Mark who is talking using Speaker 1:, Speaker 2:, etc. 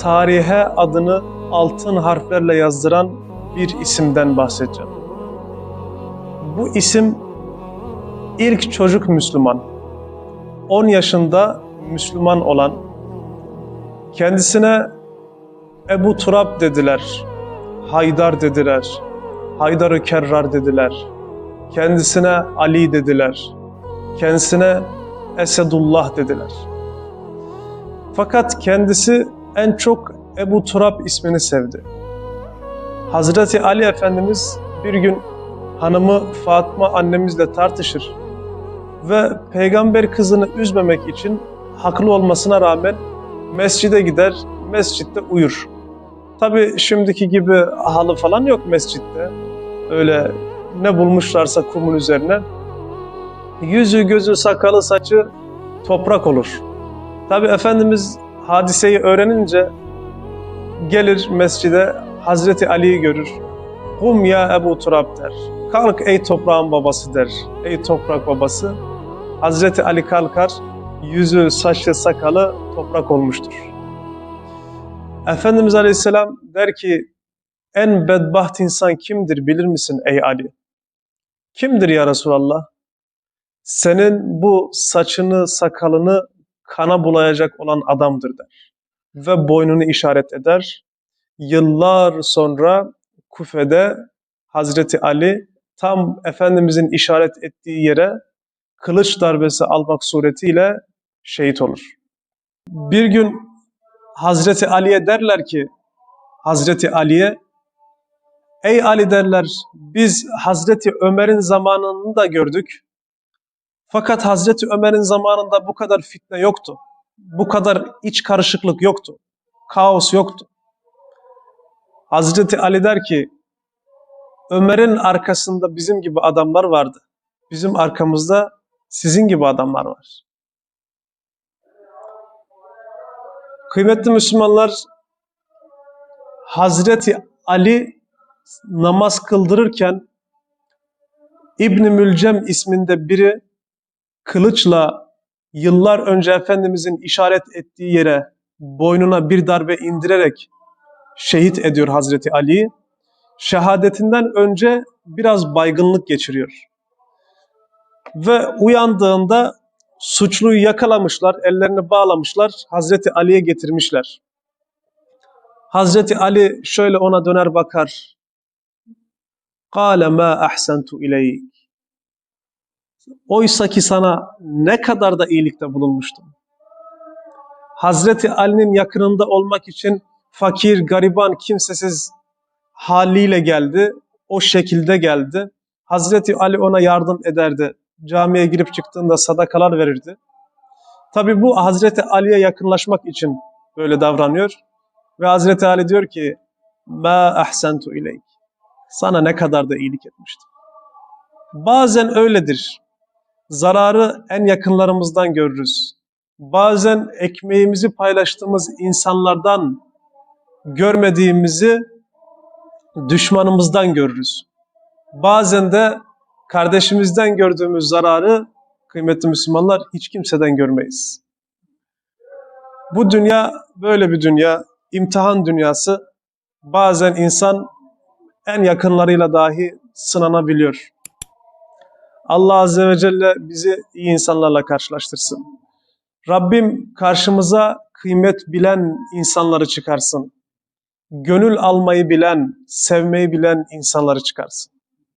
Speaker 1: tarihe adını altın harflerle yazdıran bir isimden bahsedeceğim. Bu isim ilk çocuk Müslüman. 10 yaşında Müslüman olan kendisine Ebu Turab dediler, Haydar dediler, Haydar-ı Kerrar dediler, kendisine Ali dediler, kendisine Esedullah dediler. Fakat kendisi en çok Ebu Turab ismini sevdi. Hazreti Ali Efendimiz bir gün hanımı Fatma annemizle tartışır ve peygamber kızını üzmemek için haklı olmasına rağmen mescide gider, mescitte uyur. Tabi şimdiki gibi halı falan yok mescitte. Öyle ne bulmuşlarsa kumun üzerine. Yüzü, gözü, sakalı, saçı toprak olur. Tabi Efendimiz hadiseyi öğrenince gelir mescide Hazreti Ali'yi görür. Kum ya Ebu Turab der. Kalk ey toprağın babası der. Ey toprak babası. Hazreti Ali kalkar, yüzü, saçı, sakalı toprak olmuştur. Efendimiz Aleyhisselam der ki, en bedbaht insan kimdir bilir misin ey Ali? Kimdir ya Resulallah? Senin bu saçını, sakalını kana bulayacak olan adamdır der. Ve boynunu işaret eder. Yıllar sonra Kufe'de Hazreti Ali tam Efendimizin işaret ettiği yere kılıç darbesi almak suretiyle şehit olur. Bir gün Hazreti Ali'ye derler ki, Hazreti Ali'ye, ey Ali derler, biz Hazreti Ömer'in zamanını da gördük. Fakat Hazreti Ömer'in zamanında bu kadar fitne yoktu. Bu kadar iç karışıklık yoktu. Kaos yoktu. Hazreti Ali der ki, Ömer'in arkasında bizim gibi adamlar vardı. Bizim arkamızda sizin gibi adamlar var. Kıymetli Müslümanlar, Hazreti Ali namaz kıldırırken İbn Mülcem isminde biri kılıçla yıllar önce Efendimizin işaret ettiği yere boynuna bir darbe indirerek şehit ediyor Hazreti Ali'yi. Şehadetinden önce biraz baygınlık geçiriyor. Ve uyandığında suçluyu yakalamışlar, ellerini bağlamışlar, Hazreti Ali'ye getirmişler. Hazreti Ali şöyle ona döner bakar. قَالَ مَا أَحْسَنْتُ اِلَيْكِ Oysa ki sana ne kadar da iyilikte bulunmuştum. Hazreti Ali'nin yakınında olmak için fakir, gariban, kimsesiz haliyle geldi. O şekilde geldi. Hazreti Ali ona yardım ederdi. Camiye girip çıktığında sadakalar verirdi. Tabi bu Hazreti Ali'ye yakınlaşmak için böyle davranıyor. Ve Hazreti Ali diyor ki Ma ahsentu ileyk. Sana ne kadar da iyilik etmiştim. Bazen öyledir. Zararı en yakınlarımızdan görürüz. Bazen ekmeğimizi paylaştığımız insanlardan görmediğimizi düşmanımızdan görürüz. Bazen de kardeşimizden gördüğümüz zararı kıymetli Müslümanlar hiç kimseden görmeyiz. Bu dünya böyle bir dünya, imtihan dünyası. Bazen insan en yakınlarıyla dahi sınanabiliyor. Allah Azze ve Celle bizi iyi insanlarla karşılaştırsın. Rabbim karşımıza kıymet bilen insanları çıkarsın. Gönül almayı bilen, sevmeyi bilen insanları çıkarsın.